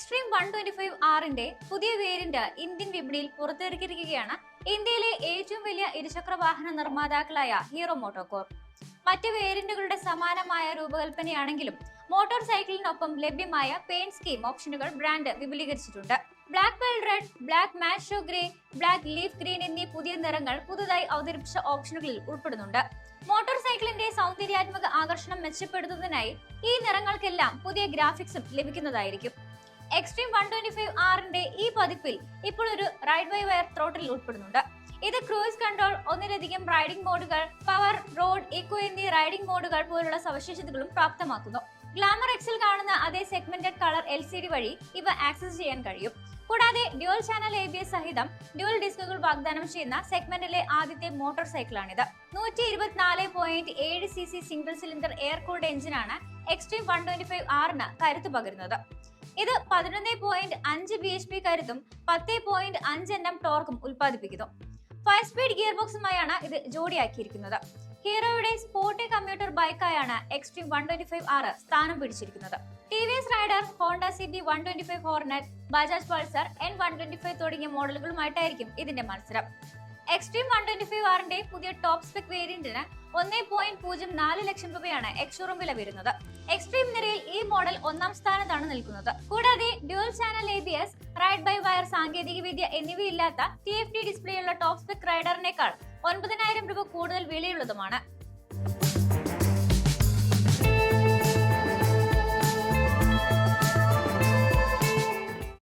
Extreme one twenty five ആറിന്റെ പുതിയ variant Indian വിപണിയിൽ പുറത്തിറക്കിയിരിക്കുകയാണ് ഇന്ത്യയിലെ ഏറ്റവും വലിയ ഇരുചക്ര വാഹന നിർമ്മാതാക്കളായ ഹീറോ മോട്ടോകോർ മറ്റ് വേരിയന്റുകളുടെ സമാനമായ രൂപകൽപ്പനയാണെങ്കിലും മോട്ടോർ സൈക്കിളിനൊപ്പം ലഭ്യമായ പെയിന്റ് സ്കീം ഓപ്ഷനുകൾ brand വിപുലീകരിച്ചിട്ടുണ്ട്. Black well red black matte grey black leaf green എന്നീ പുതിയ നിറങ്ങൾ പുതുതായി അവതരിപ്പിച്ച ഓപ്ഷനുകളിൽ ഉൾപ്പെടുന്നുണ്ട്. മോട്ടോർ സൈക്കിളിന്റെ സൗന്ദര്യാത്മക ആകർഷണം മെച്ചപ്പെടുത്തുന്നതിനായി ഈ നിറങ്ങൾക്കെല്ലാം പുതിയ ഗ്രാഫിക്സും ലഭിക്കുന്നതായിരിക്കും. എക്സ്ട്രീം വൺ ട്വന്റി ഫൈവ് ആറിന്റെ ഈ പതിപ്പിൽ ഇപ്പോൾ ഒരു റൈഡ് ബൈ വയർ ത്രോട്ടിൽ ഉൾപ്പെടുന്നുണ്ട്. ഇത് ക്രൂയിസ് കൺട്രോൾ ഒന്നിലധികം റൈഡിംഗ് മോഡുകൾ പവർ റോഡ് ഇക്കോ എന്നീ റൈഡിംഗ് മോഡുകൾ പോലുള്ള സവിശേഷതകളും പ്രാപ്തമാക്കുന്നു. ഗ്ലാമർ എക്സിൽ കാണുന്ന അതേ segmented colour L C D വഴി ഇവ ആക്സസ് ചെയ്യാൻ കഴിയും. കൂടാതെ dual channel A B S സഹിതം ഡ്യുവൽ ഡിസ്കുകൾ വാഗ്ദാനം ചെയ്യുന്ന സെഗ്മെന്റിലെ ആദ്യത്തെ മോട്ടോർ സൈക്കിളാണിത് നൂറ്റി ഇരുപത്തിനാല് പോയിന്റ് ഏഴ് C C single cylinder air cooled എഞ്ചിനാണ് എക്സ്ട്രീം വൺ ട്വന്റി ഫൈവ് ആറിന് കരുത്ത് പകരുന്നത്. ഇത് പതിനൊന്ന് പോയിന്റ് അഞ്ച് ബി എച്ച് പി കരുത്തും പത്ത് പോയിന്റ് അഞ്ച് എൻ എം ടോർക്കും ഉൽപ്പാദിപ്പിക്കുന്നു. ഫൈവ് സ്പീഡ് ഗിയർ ബോക്സുമായാണ് ഇത് ജോഡിയാക്കിയിരിക്കുന്നത്. ഹീറോയുടെ sporty commuter ബൈക്കായാണ് Xtreme one twenty five R സ്ഥാനം പിടിച്ചിരിക്കുന്നത്. T V S Raider Honda C B one twenty five Hornet Bajaj Pulsar N one twenty five തുടങ്ങിയ മോഡലുകളുമായിട്ടായിരിക്കും ഇതിന്റെ മത്സരം. എക്സ്ട്രീം വൺ ട്വന്റി ഫൈവ് ആറിന്റെ പുതിയ ടോപ്പ് സ്പെക് വേരിയന്റിന് ഒന്നേ പോയിന്റ് പൂജ്യം നാല് ലക്ഷം രൂപയാണ് എക്സ്ഷോറൂം വില വരുന്നത്. എക്സ്ട്രീം നിരയിൽ ഈ മോഡൽ ഒന്നാം സ്ഥാനത്താണ് നിൽക്കുന്നത്. കൂടാതെ dual channel A B S ride by wire സാങ്കേതിക വിദ്യ എന്നിവയില്ലാത്ത ടി എഫ് ടി ഡിസ്പ്ലേയുള്ള ടോപ്പ് സ്പെക് റൈഡറിനേക്കാൾ ഒൻപതിനായിരം രൂപ കൂടുതൽ വിലയുള്ളതുമാണ്.